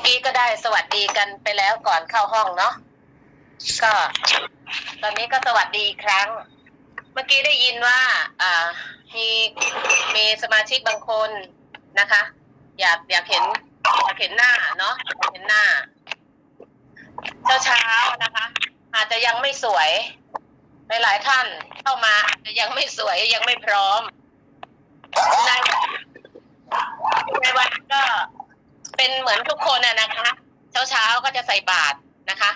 อกี้ก็ได้สวัสดีกันไปแล้วก่อนเข้าห้องเนาะก็ ตอนนี้ก็สวัสดีอีกครั้ง เมื่อกี้ได้ยินว่า อ่ามีมีสมาชิกบางคนนะคะ อยากอยากเห็นอยากเห็นหน้าเนาะเห็นหน้า เช้าเช้านะคะ อาจจะยังไม่สวย หลายๆท่านเข้ามาอาจจะยังไม่สวยยังไม่พร้อมในในวันก็ เป็นเหมือนทุกคนอะนะคะ เช้าเช้าก็จะใส่บาตรนะคะ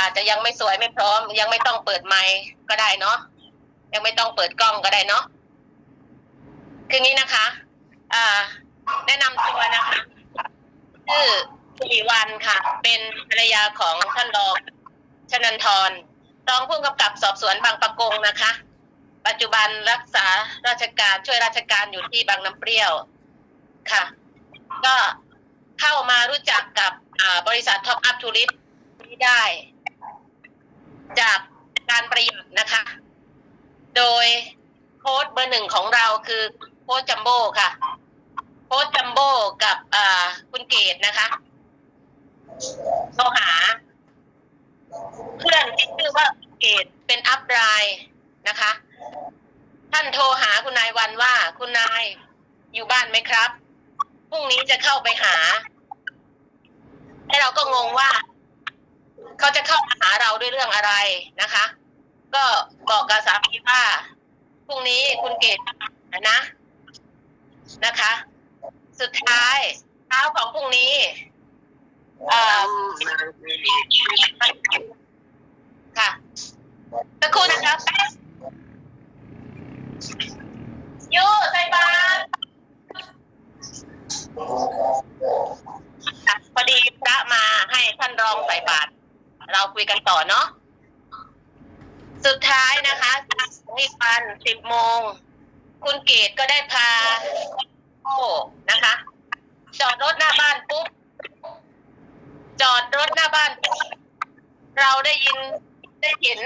อาจจะยังไม่สวยไม่พร้อม ยังไม่ต้องเปิดไมค์ก็ได้เนาะยังไม่ต้องเปิดกล้องก็ได้เนาะคืองี้นะคะ อ่า แนะนำตัวนะคะชื่อสิริวันค่ะ เป็นภรรยาของท่านรองชนันทรรองผู้กำกับสอบสวนบางปะกงนะคะ ปัจจุบันรักษาราชการช่วยราชการอยู่ที่บางน้ำเปรี้ยวค่ะ ก็เข้ามารู้จักกับบริษัทท็อปอัพทูริสนี้ได้ จากการประหยัดนะคะ โดยโค้ดเบอร์หนึ่งของเราคือโค้ดจัมโบ้ค่ะ โค้ชจัมโบ้กับคุณเกดนะคะโทรหา เพื่อนที่ชื่อว่าเกดเป็นอัพไลน์นะคะ ท่านโทรหาคุณนายวันว่าคุณนายอยู่บ้านไหมครับ พรุ่งนี้จะเข้าไปหาให้เราก็งงว่า เขาจะเข้ามาหาเราด้วยเรื่องอะไรนะคะ ก็บอกกับสามีว่าพรุ่งนี้คุณเกดนะนะคะ สุดท้ายเช้าของพรุ่งนี้เอ่อค่ะสักครู่นะคะยูใส่บาตรค่ะพอดีพ ระมาให้ท่านรองใส่บาตรเราคุยกันต่อเนาะสุดท้ายนะคะอีกวันสิบโมง คุณเกดก็ได้พาโอ้นะคะ จอดรถหน้าบ้านปุ๊บ จอดรถหน้าบ้านปุ๊บเราได้ยินได้เห็น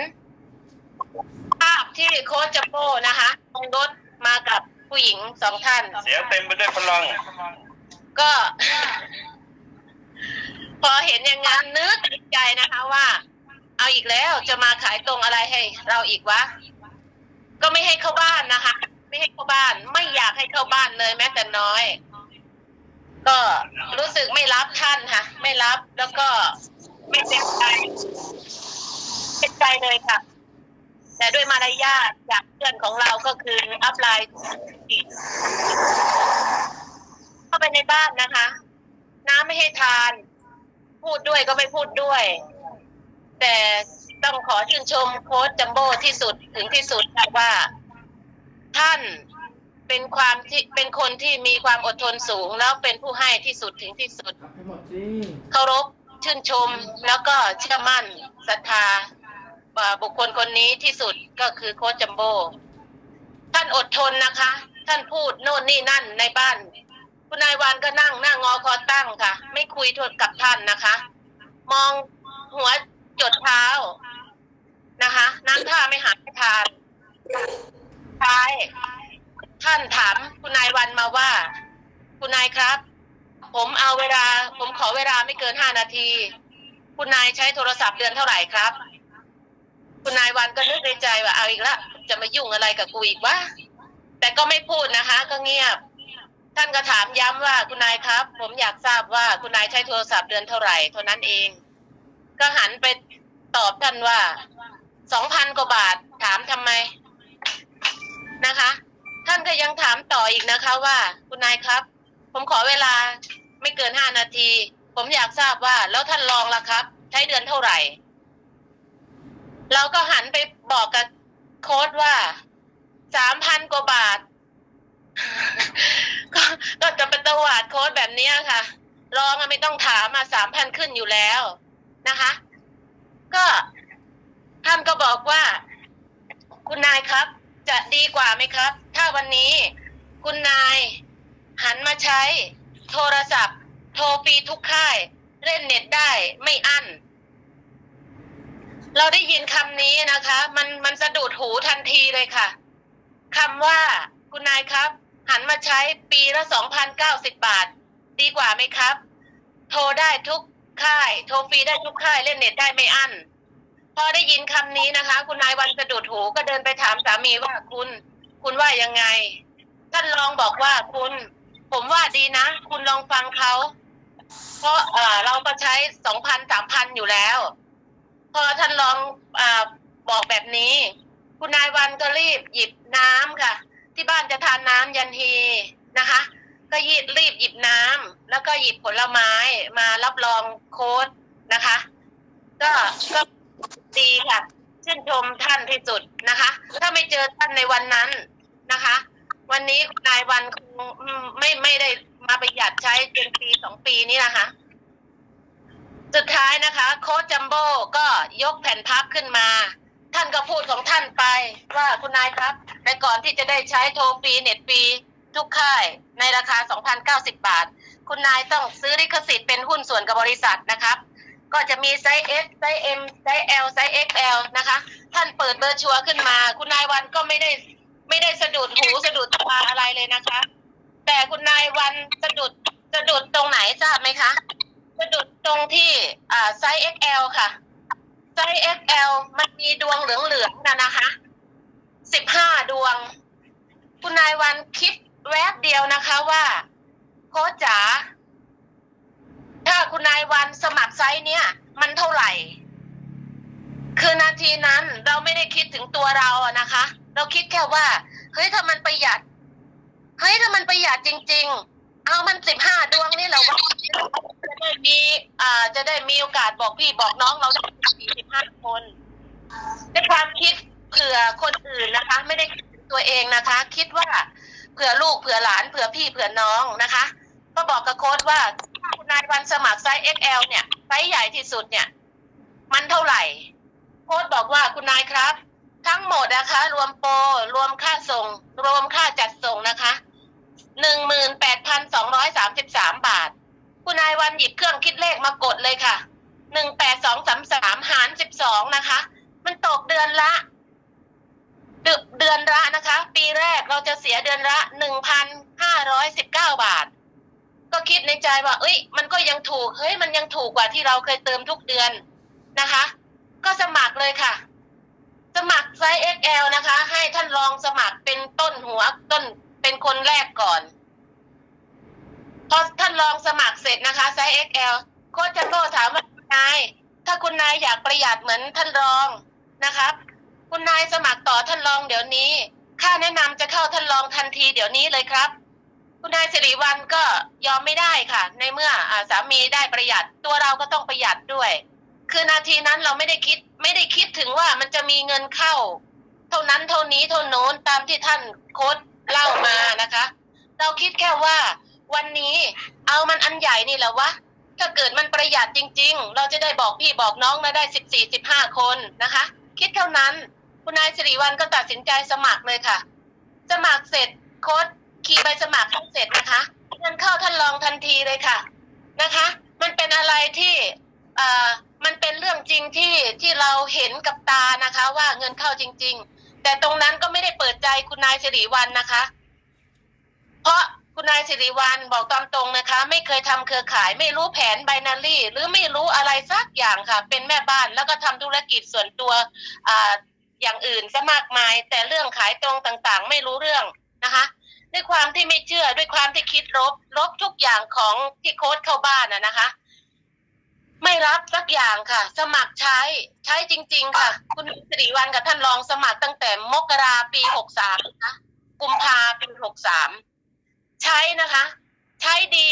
ภาพที่โค้ชจัมโบ้นะคะลงรถมากับผู้หญิงสองท่าน เสียงเต็มไปด้วยพลัง ก็ พอเห็นอย่างนั้นนึกในใจนะคะว่า เอาอีกแล้วจะมาขายตรงอะไรให้ เราอีกวะก็ไม่ให้เข้าบ้านนะคะ ไม่ให้เข้าบ้าน ไม่อยากให้เข้าบ้านเลยแม้แต่น้อย ก็รู้สึกไม่รับท่านค่ะ ไม่รับแล้วก็ไม่เต็มใจเป็นใจเลยค่ะ แต่ด้วยมารยาทจากเพื่อนของเราก็คืออัพไลน์เข้าไปในบ้านนะคะ น้ำไม่ให้ทาน พูดด้วยก็ไม่พูดด้วย แต่ต้องขอชื่นชมโค้ชจัมโบ้ที่สุดถึงที่สุดค่ะว่า ท่านเป็นความที่เป็นคนที่มีความอดทนสูง แล้วเป็นผู้ให้ที่สุดถึงที่สุดเคารพชื่นชมแล้วก็เชื่อมั่นศรัทธาบุคคลคนนี้ที่สุดก็คือโค้ชจัมโบ้ท่านอดทนนะคะ ท่านพูดโน่นนี่นั่นในบ้าน คุณนายวานก็นั่งหน้างอคอตั้งค่ะ ไม่คุยโทษกับท่านนะคะ มองหัวจดเท้านะคะน้ำท่าไม่หาไม่ทานท้ายท่านถามคุณนายวันมาว่า คุณนายครับ ผมเอาเวลา ผมขอเวลาไม่เกินห้านาที คุณนายใช้โทรศัพท์เดือนเท่าไหร่ครับ คุณนายวันก็นึกในใจว่าเอาอีกละจะมายุ่งอะไรกับกูอีกวะแต่ก็ไม่พูดนะคะ ก็เงียบ ท่านก็ถามย้ำว่าคุณนายครับ ผมอยากทราบว่าคุณนายใช้โทรศัพท์เดือนเท่าไหร่เท่านั้นเอง ก็หันไปตอบท่านว่าสองพันกว่าบาทถามทำไมนะคะ ท่านก็ยังถามต่ออีกนะคะว่า คุณนายครับ ผมขอเวลาไม่เกินห้านาที ผมอยากทราบว่า แล้วท่านรองล่ะครับ ใช้เดือนเท่าไหร่ เราก็หันไปบอกกับโค้ดว่าสามพันกว่าบาท ก็ก็จะเป็นตวาดโค้ดแบบเนี้ยค่ะ รองอะไม่ต้องถามมาสามพันขึ้นอยู่แล้วนะคะ ก็ท่านก็บอกว่า คุณนายครับ จะดีกว่าไหมครับ ถ้าวันนี้คุณนายหันมาใช้โทรศัพท์ โทรฟรีทุกค่าย เล่นเน็ตได้ไม่อั้น เราได้ยินคำนี้นะคะ มันมันสะดุดหูทันทีเลยค่ะคำว่าคุณนายครับ หันมาใช้ปีละสองพันเก้าสิบบาท ดีกว่าไหมครับ โทรได้ทุกค่าย โทรฟรีได้ทุกค่าย เล่นเน็ตได้ไม่อั้น พอได้ยินคำนี้นะคะ คุณนายวันสะดุดหูก็เดินไปถามสามีว่าคุณ คุณว่ายังไง ท่านลองบอกว่าคุณ ผมว่าดีนะ คุณลองฟังเขา เพราะเออเราก็ใช้สองพันสามพันอยู่แล้ว พอท่านลองอบอกแบบนี้ คุณนายวันก็รีบหยิบน้ำค่ะ ที่บ้านจะทานน้ำยันฮีนะคะ ก็ยรีบหยิบน้ำแล้วก็หยิบผลไม้มารับรองโค้ดนะคะ ก็ก็ดีค่ะชื่นชมท่านที่สุดนะคะ ถ้าไม่เจอท่านในวันนั้นนะคะ วันนี้นายวันคงไม่ไม่ได้มาประหยัดใช้เป็นปีสองปีนี้นะคะ สุดท้ายนะคะ โค้ชจัมโบ้ก็ยกแผ่นพับขึ้นมา ท่านไปว่าคุณนายครับในก่อนที่จะได้ใช้โทรฟรีเน็ตฟรีทุกค่ายในราคา 2,090 บาท คุณนายต้องซื้อลิขสิทธิ์เป็นหุ้นส่วนกับบริษัทนะครับ ก็จะมีไซส์ S ไซส์ M ไซส์ L ไซส์ XL นะคะ ท่านเปิดเบอร์ชัวขึ้นมา คุณนายวันก็ไม่ได้ไม่ได้สะดุดหูสะดุดตาอะไรเลยนะคะ แต่คุณนายวันสะดุดสะดุดตรงไหนทราบไหมคะ สะดุดตรงที่อ่าไซส์ XL ค่ะ ไซส์ XL มันมีดวงเหลืองๆนะนะคะสิบห้าดวง คุณนายวันคิดแวบเดียวนะคะว่าโค้ชจ๋าถ้าคุณนายวันสมัครไซส์เนี้ยมันเท่าไหร่ คือนาทีนั้นเราไม่ได้คิดถึงตัวเราอะนะคะ เราคิดแค่ว่า เฮ้ยถ้ามันประหยัด เฮ้ยถ้ามันประหยัดจริง ๆ เอามันสิบห้าดวงนี่แหละว่าจะได้มีอ่า จะได้มีโอกาสบอกพี่บอกน้องเราได้สี่สิบห้าคนด้วยความคิดเผื่อคนอื่นนะคะ ไม่ได้คิดถึงตัวเองนะคะ คิดว่าเผื่อลูกเผื่อหลานเผื่อพี่เผื่อน้องนะคะ ก็บอกกับโค้ดว่าถ้าคุณนายวันสมัครไซส์ XL เนี่ยไซส์ใหญ่ที่สุดเนี่ย มันเท่าไหร่ โค้ดบอกว่าคุณนายครับ ทั้งหมดนะคะ รวมโปรรวมค่าส่ง รวมค่าจัดส่งนะคะ หนึ่งหมื่นแปดพันสองร้อยสามสิบสามบาท คุณนายวันหยิบเครื่องคิดเลขมากดเลยค่ะหนึ่งแปดสองสามสามหารสิบสองนะคะ มันตกเดือนละเดือนเดือนละนะคะ ปีแรกเราจะเสียเดือนละหนึ่งพันห้าร้อยสิบเก้าบาท ก็คิดในใจว่า เอ้ย มันก็ยังถูก เฮ้ย มันยังถูกกว่าที่เราเคยเติมทุกเดือนนะคะ ก็สมัครเลยค่ะ สมัครไซส์ XL นะคะ ให้ท่านลองสมัครเป็นต้นหัวต้น เป็นคนแรกก่อน พอท่านลองสมัครเสร็จนะคะไซส์ XL โค้ชจัมโบ้ถามว่าคุณนาย ถ้าคุณนายอยากประหยัดเหมือนท่านรองนะครับ คุณนายสมัครต่อท่านรองเดี๋ยวนี้ ค่าแนะนำจะเข้าท่านรองทันทีเดี๋ยวนี้เลยครับ คุณนายสิริวัลก็ยอมไม่ได้ค่ะ ในเมื่ออสามีได้ประหยัดตัวเราก็ต้องประหยัดด้วย คือนาทีนั้นเราไม่ได้คิดไม่ได้คิดถึงว่ามันจะมีเงินเข้า เท่านั้นเท่านี้เท่าโน้นตามที่ท่านโค้ด เล่ามานะคะ เราคิดแค่ว่าวันนี้เอามันอันใหญ่นี่แหละวะถ้าเกิดมันประหยัดจริง ๆ เราจะได้บอกพี่บอกน้องมาได้สิบสี่สิบห้าคนนะคะ คิดเท่านั้นคุณนายสิริวัลก็ตัดสินใจสมัครเลยค่ะ สมัครเสร็จโค้ดคีย์ใบสมัครให้งเสร็จนะคะเงินเข้าท่านรองทันทีเลยค่ะนะคะ มันเป็นอะไรที่เอ่อมันเป็นเรื่องจริงที่ที่เราเห็นกับตานะคะ ว่าเงินเข้าจริง ๆ แต่ตรงนั้นก็ไม่ได้เปิดใจคุณนายสิริวัลนะคะ เพราะคุณนายสิริวัลบอกตามตรงนะคะ ไม่เคยทำเครือข่าย ไม่รู้แผนไบนารี่ หรือไม่รู้อะไรสักอย่างค่ะ เป็นแม่บ้านแล้วก็ทำธุรกิจส่วนตัวออย่างอื่นซะมากมาย แต่เรื่องขายตรงต่างๆ ไม่รู้เรื่องนะคะด้วยความที่ไม่เชื่อด้วยความที่คิดลบลบทุกอย่างของที่โค้ดเข้าบ้านนะนะคะ ไม่รับสักอย่างค่ะ สมัครใช้ใช้จริง ๆ ค่ะ คุณสิริวัลกับท่านรองสมัครตั้งแต่มกราปีหกสามนะคะกุมภาปีหกสามใช้นะคะ ใช้ดี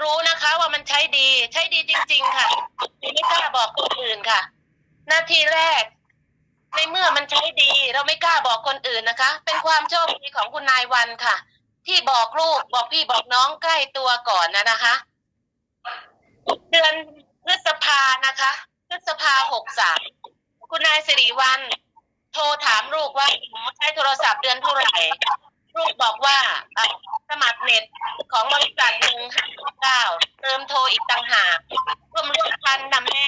รู้นะคะ ว่ามันใช้ดี ใช้ดีจริง ๆ ค่ะไม่กล้าบอกคนอื่นค่ะนาทีแรก ในเมื่อมันใช้ดี เราไม่กล้าบอกคนอื่นนะคะ เป็นความโชคดีของคุณนายวันค่ะ ที่บอกลูกบอกพี่บอกน้องใกล้ตัวก่อนนะนะคะ เดือน พฤษภานะคะพฤษภาหกสามคุณนายสิริวัลโทรถามลูกว่าหนูใช้โทรศัพท์เดือนเท่าไหร่ ลูกบอกว่าเอ่อสมัครเน็ตของบริษัทหนึ่งห้าเก้าเติมโทรอีกต่างหากรวมรวมพันนำแม่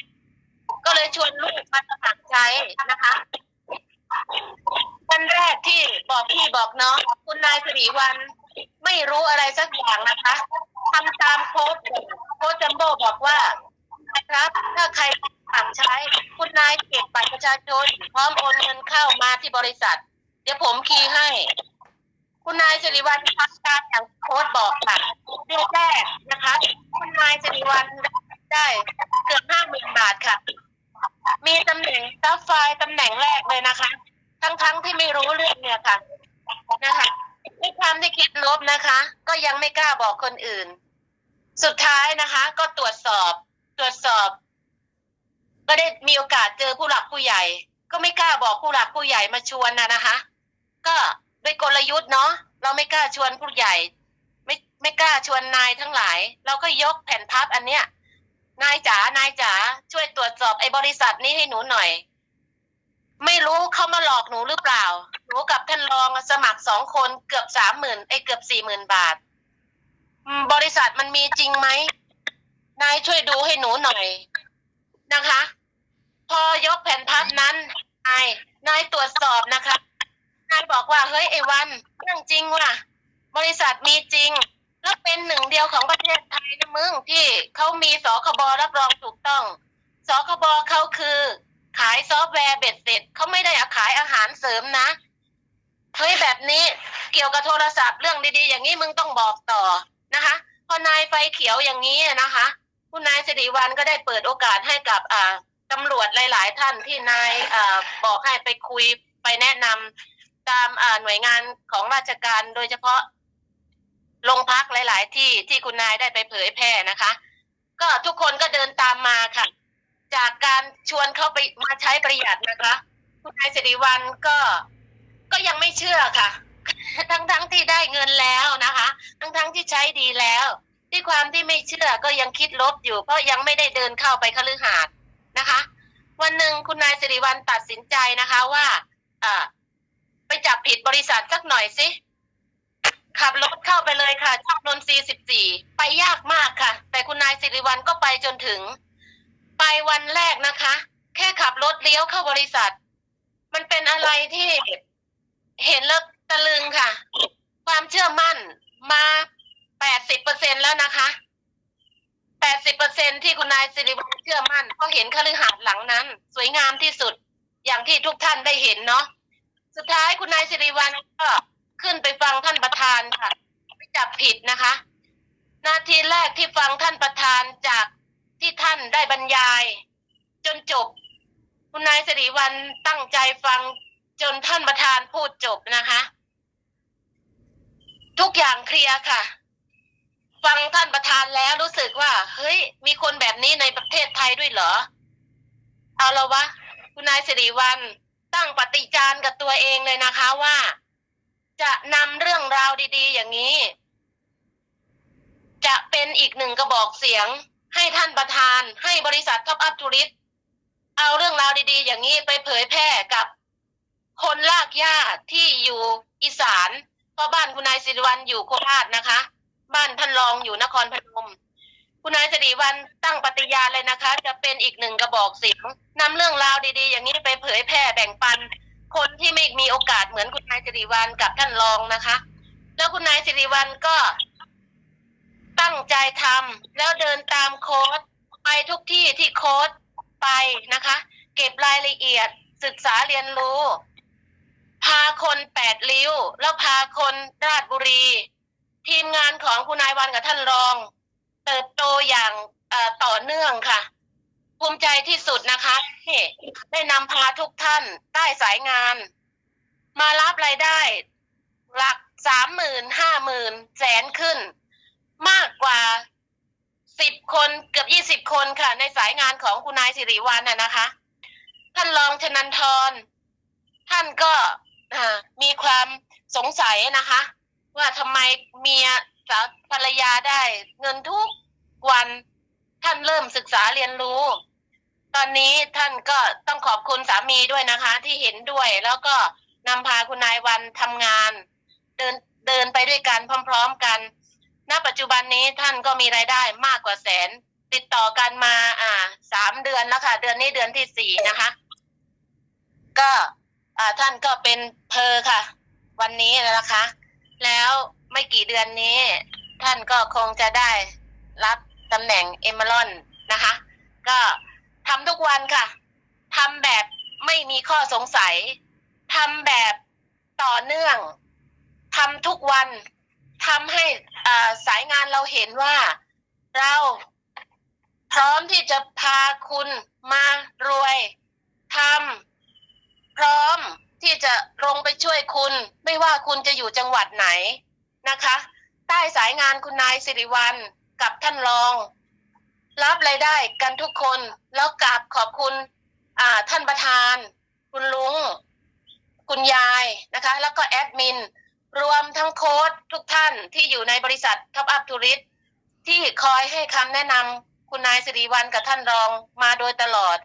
ก็เลยชวนลูกมาสมัครใช้นะคะ วันแรกที่บอกพี่บอกน้องคุณนายสิริวัลไม่รู้อะไรสักอย่างนะคะทำตามโค้ดโค้ค้ชจัมโบ้บอกว่า นะครับ ถ้าใครฝากใช้คุณนายเก็บบัตรประชาชน พร้อมโอนเงินเข้ามาที่บริษัท เดี๋ยวผมคีย์ให้ คุณนายสิริวัลทำการอย่างโค้ชบอกค่ะเดือนแรกนะคะ คุณนายสิริวัลได้เกือบห้าหมื่นบาทค่ะ มีตำแหน่งซับไฟล์ตำแหน่งแรกเลยนะคะ ทั้งๆที่ไม่รู้เรื่องเนี่ยค่ะนะคะด้วยความที่คิดลบนะคะ ก็ยังไม่กล้าบอกคนอื่น สุดท้ายนะคะ ก็ตรวจสอบ ตรวจสอบ ก็ได้มีโอกาสเจอผู้หลักผู้ใหญ่ ก็ไม่กล้าบอกผู้หลักผู้ใหญ่มาชวนนะนะคะ ก็ด้วยกลยุทธ์เนาะเราไม่กล้าชวนผู้ใหญ่ ไม่ไม่กล้าชวนนายทั้งหลาย เราก็ยกแผ่นพับอันเนี้ยนายจ๋านายจ๋าช่วยตรวจสอบไอ้บริษัทนี้ให้หนูหน่อย ไม่รู้เขามาหลอกหนูหรือเปล่า หนูกับท่านรองสมัครสองคนเกือบสามหมื่นไอ้เกือบสี่หมื่นบาท บริษัทมันมีจริงไหม นายช่วยดูให้หนูหน่อยนะคะ พอยกแผ่นพับนั้นนายนายตรวจสอบนะคะนายบอกว่าเฮ้ยไอ้วันเรื่องจริงว่ะ บริษัทมีจริง แล้วเป็นหนึ่งเดียวของประเทศไทยนะมึงที่เขามีสคบรับรองถูกต้องสคบเขาคือ ขายซอฟต์แวร์เบ็ดเสร็จเขาไม่ได้ขายอาหารเสริมนะเฮ้ยแบบนี้เกี่ยวกับโทรศัพท์เรื่องดีๆ อย่างนี้มึงต้องบอกต่อนะคะ พอนายไฟเขียวอย่างนี้นะคะ คุณนายสิริวัลก็ได้เปิดโอกาสให้กับอ่าตำรวจหลาย ๆ ท่านที่นายอาบอกให้ไปคุยไปแนะนำตามอ่าหน่วยงานของราชการโดยเฉพาะโรงพักหลาย ๆ ที่ที่คุณนายได้ไปเผยแพร่นะคะ ก็ทุกคนก็เดินตามมาค่ะ จากการชวนเขาไปมาใช้ประหยัดนะคะ คุณนายสิริวัลก็ก็ยังไม่เชื่อค่ะ ทั้งๆทที่ได้เงินแล้วนะคะ ทั้งๆทที่ใช้ดีแล้ว ที่ความที่ไม่เชื่อก็ยังคิดลบอยู่ เพราะยังไม่ได้เดินเข้าไปคฤหาสน์นะคะ วันหนึ่งคุณนายสิริวัลตัดสินใจนะคะว่าอ่าไปจับผิดบริษัทสักหน่อยสิขับรถเข้าไปเลยค่ะช่องนนทรีสิบสี่ไปยากมากค่ะ แต่คุณนายสิริวัลก็ไปจนถึง ไปวันแรกนะคะ แค่ขับรถเลี้ยวเข้าบริษัท มันเป็นอะไรที่เห็นแล้วตะลึงค่ะ ความเชื่อมั่นมา แปดสิบเปอร์เซ็นแล้วนะคะแปดสิบเปอร์เซ็นที่คุณนายสิริวัลเชื่อมั่นเพราะเห็นคฤหาสน์หลังนั้น สวยงามที่สุดอย่างที่ทุกท่านได้เห็นเนาะสุดท้ายคุณนายสิริวัลก็ขึ้นไปฟังท่านประธานค่ะไม่จับผิดนะคะ นาทีแรกที่ฟังท่านประธานจากที่ท่านได้บรรยาย จนจบ คุณนายสิริวัลตั้งใจฟังจนท่านประธานพูดจบนะคะ ทุกอย่างเคลียร์ค่ะ ฟังท่านประธานแล้วรู้สึกว่า เฮ้ย มีคนแบบนี้ในประเทศไทยด้วยเหรอ เอาละวะ คุณนายสิริวัลตั้งปฏิจารกับตัวเองเลยนะคะว่า จะนำเรื่องราวดีๆ อย่างนี้ จะเป็นอีกหนึ่งกระบอกเสียง ให้ท่านประธานให้บริษัทท็อปอัพทูริสเอาเรื่องราวดีๆ อย่างนี้ไปเผยแพร่กับคนลากหญ้าที่อยู่อีสานเพราะบ้านคุณนายสิริวัลอยู่โคราชนะคะ บ้านท่านรองอยู่นครพนม คุณนายสิริวัลตั้งปฏิญาณเลยนะคะ จะเป็นอีกหนึ่งกระบอกเสียงนำเรื่องราวดีๆ อย่างนี้ไปเผยแพร่แบ่งปัน คนที่ไม่มีโอกาสเหมือนคุณนายสิริวัลกับท่านรองนะคะ แล้วคุณนายสิริวัลก็ตั้งใจทำแล้วเดินตามโค้ดไปทุกที่ที่โค้ดไปนะคะ เก็บรายละเอียดศึกษาเรียนรู้ พาคนแปดริ้ว แล้วพาคนราชบุรี ทีมงานของคุณนายวันกับท่านรอง เติบโตอย่างต่อเนื่องค่ะ ภูมิใจที่สุดนะคะที่ได้นำพาทุกท่านใต้สายงาน มารับรายได้ หลักสามหมื่นห้าหมื่นแสนขึ้น มากกว่าสิบคนเกือบยี่สิบคนค่ะ ในสายงานของคุณนายสิริวัลน่ะนะคะ ท่านรองชนันทรท่านก็มีความสงสัยนะคะ ว่าทำไมเมียสาวภรรยาได้ เงินทุกวันท่านเริ่มศึกษาเรียนรู้ ตอนนี้ท่านก็ต้องขอบคุณสามีด้วยนะคะ ที่เห็นด้วยแล้วก็นำพาคุณนายวันทำงาน เดินเดินไปด้วยกันพร้อม ๆกัน ณ ปัจจุบันนี้ท่านก็มีรายได้มากกว่าแสน ติดต่อกันมา อ่าสามเดือนแล้วค่ะ เดือนนี้เดือนที่สี่นะคะ ก็อ่าท่านก็เป็นเพอค่ะ วันนี้นะคะ แล้วไม่กี่เดือนนี้ ท่านก็คงจะได้รับตำแหน่งเอม r รอนนะคะ ก็ทำทุกวันค่ะทำแบบไม่มีข้อสงสัยทำแบบต่อเนื่องทำทุกวันทำให้สายงานเราเห็นว่า เราพร้อมที่จะพาคุณมารวยทำพร้อม ที่จะลงไปช่วยคุณ ไม่ว่าคุณจะอยู่จังหวัดไหนนะคะ ใต้สายงานคุณนายสิริวัลกับท่านรอง รับรายได้กันทุกคนแล้วกราบขอบคุณอ่าท่านประธาน คุณลุง คุณยายนะคะ แล้วก็แอดมิน รวมทั้งโค้ดทุกท่านที่อยู่ในบริษัทท็อปอัพทูริสที่คอยให้คำแนะนำคุณนายสิริวัลกับท่านรองมาโดยตลอด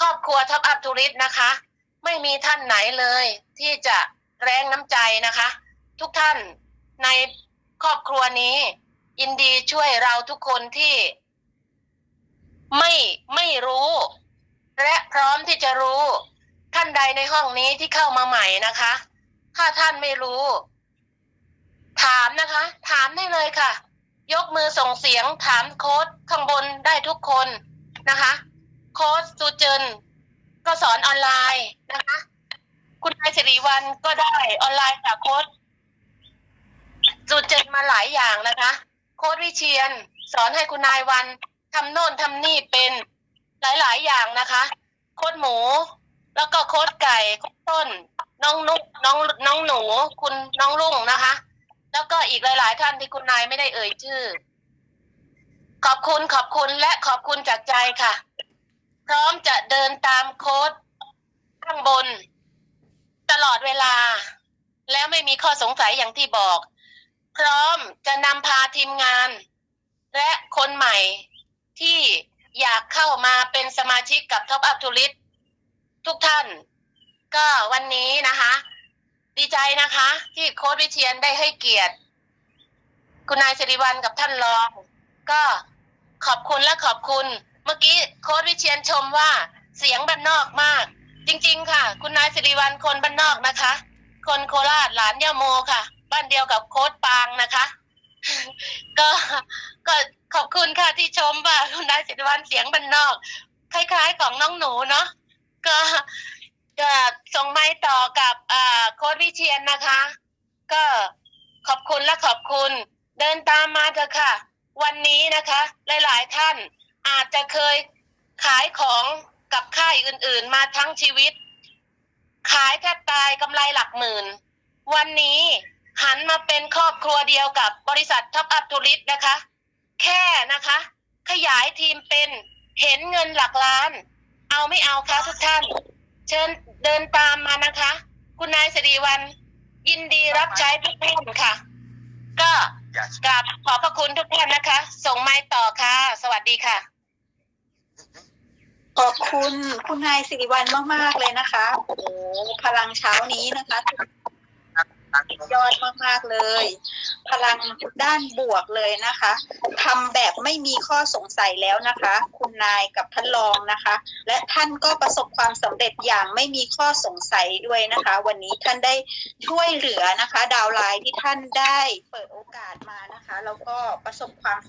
ครอบครัวท็อปอัพทูริสนะคะ ไม่มีท่านไหนเลย ที่จะแรงน้ำใจนะคะ ทุกท่านในครอบครัวนี้ ยินดีช่วยเราทุกคนที่ ไม่ไม่รู้ และพร้อมที่จะรู้ ท่านใดในห้องนี้ที่เข้ามาใหม่นะคะ ถ้าท่านไม่รู้ ถามนะคะ ถามได้เลยค่ะ ยกมือส่งเสียงถามโค้ดข้างบนได้ทุกคนนะคะ โค้ดสุเจน ก็สอนออนไลน์นะคะ คุณนายสิริวัลก็ได้ออนไลน์จากโค้ดสุเจนมาหลายอย่างนะคะ โค้ดวิเชียน สอนให้คุณนายวันทำโน่นทำนี่เป็นหลาย ๆ อย่างนะคะ โค้ดหมู แล้วก็โค้ดไก่โค้ดต้น น้องนุกน้องน้องหนู คุณน้องลุงนะคะ แล้วก็อีกหลาย ๆ ท่านที่คุณนายไม่ได้เอ่ยชื่อ ขอบคุณขอบคุณและขอบคุณจากใจค่ะ พร้อมจะเดินตามโค้ดข้างบน ตลอดเวลา แล้วไม่มีข้อสงสัยอย่างที่บอก พร้อมจะนำพาทีมงาน และคนใหม่ที่อยากเข้ามาเป็นสมาชิกกับ Top Up t o u r i s t ทุกท่าน ก็วันนี้นะคะ ดีใจนะคะ ที่โค้ดวิเชียนได้ให้เกียรติ คุณนายสิริวัลกับท่านรอง ก็ขอบคุณและขอบคุณ มื่อกี้โค้ดวิเชียนชมว่าเสียงบ้านนอกมาก จริง ๆ ค่ะ คุณนายสิริวัลคนบ้านนอกนะคะ คนโคราชหลานย่าโมค่ะ บ้านเดียวกับโค้ดปางนะคะ ก็ก็ขอบคุณค่ะที่ชมว่าคุณนายสิริวัลเสียงบ้านนอก คล้ายๆของน้องหนูเนาะก็จะส่งไม้ต่อกับอ่าโค้ดวิเชียนนะคะ ก็ขอบคุณและขอบคุณ เดินตามมาเถอะค่ะ วันนี้นะคะ หลายๆท่าน อาจจะเคยขายของกับค่ายอื่น ๆ มาทั้งชีวิต ขายแทบตายกำไรหลักหมื่น วันนี้หันมาเป็นครอบครัวเดียวกับบริษัทท็อปอัพทูริสนะคะ แค่นะคะ ขยายทีมเป็นเห็นเงินหลักล้าน เอาไม่เอาคะทุกท่าน เชิญเดินตามมานะคะ คุณนายสิริวัลยินดีรับใช้ทุกท่านค่ะ ก็กราบขอบพระคุณทุกท่านนะคะ ส่งไม้ต่อค่ะ สวัสดีค่ะ ขอบคุณคุณนายสิริวัลมาก ๆ เลยนะคะ โอ้โหพลังเช้านี้นะคะยอดมาก ๆ เลย พลังด้านบวกเลยนะคะทำแบบไม่มีข้อสงสัยแล้วนะคะ คุณนายกับท่านรองนะคะ และท่านก็ประสบความสำเร็จอย่างไม่มีข้อสงสัยด้วยนะคะ วันนี้ท่านได้ช่วยเหลือนะคะ ดาวไลน์ที่ท่านได้เปิดโอกาสมานะคะ แล้วก็ประสบความสำ